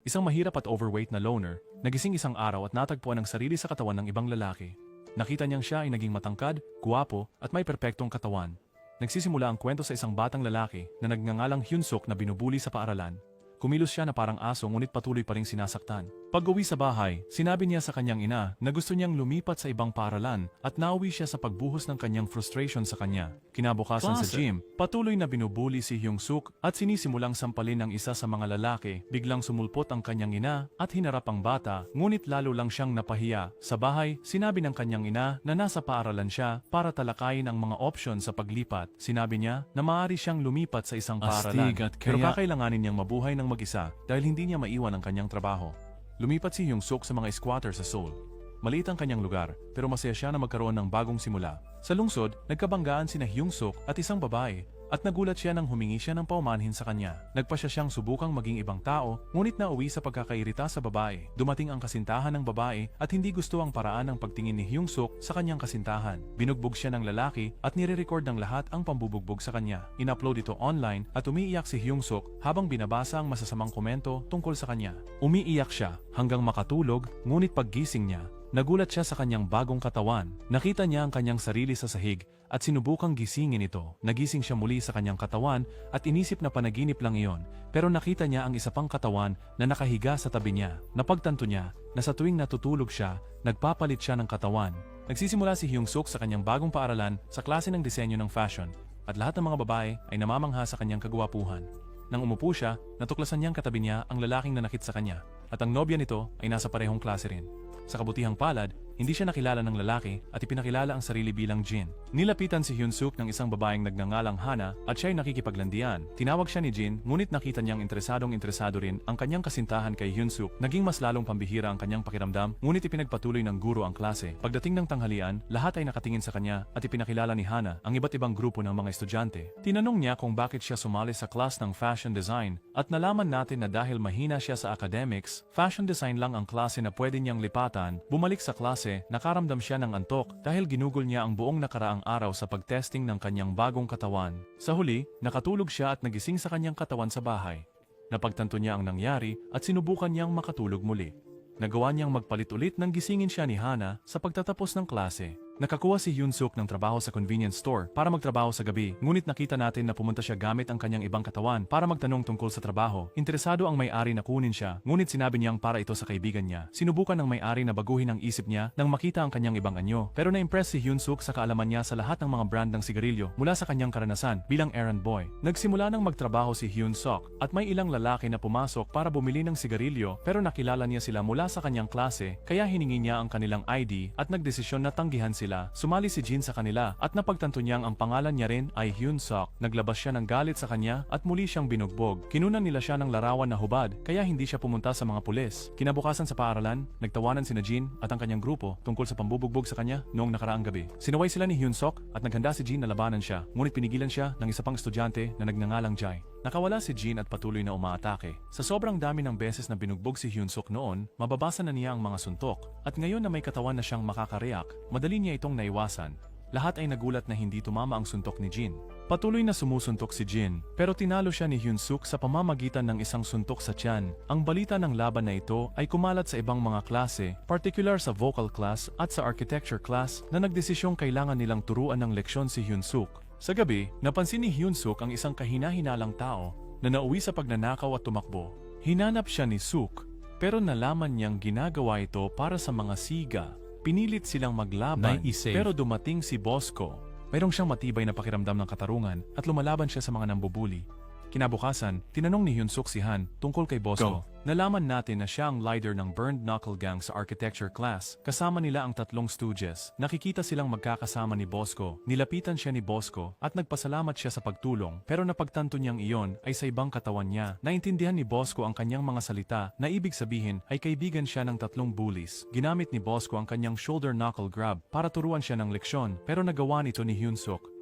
Isang mahirap at overweight na loner, nagising isang araw at natagpuan ang sarili sa katawan ng ibang lalaki. Nakita niyang siya ay naging matangkad, guwapo, at may perpektong katawan. Nagsisimula ang kwento sa isang batang lalaki na nagngangalang Hyunsuk na binubuli sa paaralan. Kumilos siya na parang aso ngunit patuloy pa ring sinasaktan. Pag uwi sa bahay, sinabi niya sa kanyang ina na gusto niyang lumipat sa ibang paaralan at nauwi siya sa pagbuhos ng kanyang frustration sa kanya. Kinabukasan sa Klase. gym, patuloy na binubuli si Hyung Suk at sinisimulang sampalin ng isa sa mga lalaki. Biglang sumulpot ang kanyang ina at hinarap ang bata, ngunit lalo lang siyang napahiya. Sa bahay, sinabi ng kanyang ina na nasa paaralan siya para talakayin ang mga option sa paglipat. Sinabi niya na maaari siyang lumipat sa isang at pero kakailanganin niyang mabuhay ng mag-isa dahil hindi niya maiwan ang kanyang trabaho. Lumipat si Hyung Suk sa mga squatter sa Seoul. Maliit ang kanyang lugar, pero masaya siya na magkaroon ng bagong simula. Sa lungsod, nagkabanggaan sina Hyung Suk at isang babae, at nagulat siya nang humingi siya ng paumanhin sa kanya. Nagpa siya siyang subukang maging ibang tao, ngunit nauwi sa pagkakairita sa babae. Dumating ang kasintahan ng babae at hindi gusto ang paraan ng pagtingin ni Hyung Suk sa kanyang kasintahan. Binugbog siya ng lalaki at nire-record ng lahat ang pambubugbog sa kanya. In-upload ito online at umiiyak si Hyung Suk habang binabasa ang masasamang komento tungkol sa kanya. Umiiyak siya hanggang makatulog, ngunit paggising niya, Nagulat siya sa kanyang bagong katawan. Nakita niya ang kanyang sarili sa sahig at sinubukang gisingin ito. Nagising siya muli sa kanyang katawan at inisip na panaginip lang iyon. Pero nakita niya ang isa pang katawan na nakahiga sa tabi niya. Napagtanto niya na sa tuwing natutulog siya, nagpapalit siya ng katawan. Nagsisimula si Hyung Suk sa kanyang bagong paaralan sa klase ng disenyo ng fashion at lahat ng mga babae ay namamangha sa kanyang kagwapuhan. Nang umupo siya, natuklasan niyang katabi niya ang lalaking nanakit sa kanya at ang nobya nito ay nasa parehong klase rin. Sa kabutihang palad, hindi siya nakilala ng lalaki at ipinakilala ang sarili bilang Jin. Nilapitan si Hyun Suk ng isang babaeng nagngangalang Hana at siya'y nakikipaglandian. Tinawag siya ni Jin ngunit nakita niyang interesadong interesado rin ang kanyang kasintahan kay Hyun Suk. Naging mas lalong pambihira ang kanyang pakiramdam ngunit ipinagpatuloy ng guro ang klase. Pagdating ng tanghalian, lahat ay nakatingin sa kanya at ipinakilala ni Hana ang iba't ibang grupo ng mga estudyante. Tinanong niya kung bakit siya sumali sa class ng fashion design at nalaman natin na dahil mahina siya sa academics, fashion design lang ang klase na pwede niyang lipatan, bumalik sa klase, nakaramdam siya ng antok dahil ginugol niya ang buong nakaraang araw sa pagtesting ng kanyang bagong katawan. Sa huli, nakatulog siya at nagising sa kanyang katawan sa bahay. Napagtanto niya ang nangyari at sinubukan niyang makatulog muli. Nagawa niyang magpalit ulit ng gisingin siya ni Hana sa pagtatapos ng klase. Nakakuha si Hyun Suk ng trabaho sa convenience store para magtrabaho sa gabi, ngunit nakita natin na pumunta siya gamit ang kanyang ibang katawan para magtanong tungkol sa trabaho. Interesado ang may-ari na kunin siya, ngunit sinabi niyang para ito sa kaibigan niya. Sinubukan ng may-ari na baguhin ang isip niya nang makita ang kanyang ibang anyo, pero na-impress si Hyun Suk sa kaalaman niya sa lahat ng mga brand ng sigarilyo mula sa kanyang karanasan bilang errand boy. Nagsimula ng magtrabaho si Hyun Suk at may ilang lalaki na pumasok para bumili ng sigarilyo pero nakilala niya sila mula sa kanyang klase kaya hiningi niya ang kanilang ID at nagdesisyon na tanggihan sila. Sumali si Jin sa kanila at napagtanto niyang ang pangalan niya rin ay Hyun Suk. Naglabas siya ng galit sa kanya at muli siyang binugbog. Kinunan nila siya ng larawan na hubad kaya hindi siya pumunta sa mga pulis. Kinabukasan sa paaralan, nagtawanan sina Jin at ang kanyang grupo tungkol sa pambubugbog sa kanya noong nakaraang gabi. Sinaway sila ni Hyun Suk at naghanda si Jin na labanan siya ngunit pinigilan siya ng isa pang estudyante na nagngangalang Jai. Nakawala si Jin at patuloy na umaatake. Sa sobrang dami ng beses na binugbog si Hyun Suk noon, mababasa na niya ang mga suntok. At ngayon na may katawan na siyang makakareak, madali niya itong naiwasan. Lahat ay nagulat na hindi tumama ang suntok ni Jin. Patuloy na sumusuntok si Jin, pero tinalo siya ni Hyun Suk sa pamamagitan ng isang suntok sa tiyan. Ang balita ng laban na ito ay kumalat sa ibang mga klase, particular sa vocal class at sa architecture class na nagdesisyong kailangan nilang turuan ng leksyon si Hyun Suk. Sa gabi, napansin ni Hyun Suk ang isang kahina-hinalang tao na nauwi sa pagnanakaw at tumakbo. Hinanap siya ni Suk, pero nalaman niyang ginagawa ito para sa mga siga. Pinilit silang maglaban, pero dumating si Bosco. Mayroong siyang matibay na pakiramdam ng katarungan at lumalaban siya sa mga nambubuli. Kinabukasan, tinanong ni Hyun Suk si Han tungkol kay Bosco. Nalaman natin na siya ang leader ng Burned Knuckle Gang sa architecture class. Kasama nila ang tatlong stooges. Nakikita silang magkakasama ni Bosco. Nilapitan siya ni Bosco at nagpasalamat siya sa pagtulong pero napagtanto niyang iyon ay sa ibang katawan niya. Naintindihan ni Bosco ang kanyang mga salita na ibig sabihin ay kaibigan siya ng tatlong bullies. Ginamit ni Bosco ang kanyang shoulder knuckle grab para turuan siya ng leksyon pero nagawa nito ni Hyun Suk. Appearance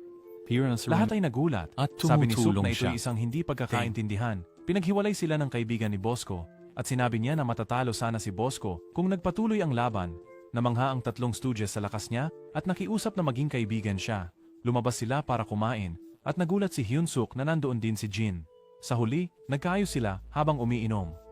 Lahat ay nagulat. At Sabi ni tumutulong na ito siya. isang hindi pagkakaintindihan. Pinaghiwalay sila ng kaibigan ni Bosco at sinabi niya na matatalo sana si Bosco kung nagpatuloy ang laban. Namangha ang tatlong stooges sa lakas niya at nakiusap na maging kaibigan siya. Lumabas sila para kumain at nagulat si Hyun Suk na nandoon din si Jin. Sa huli, nagkaayos sila habang umiinom.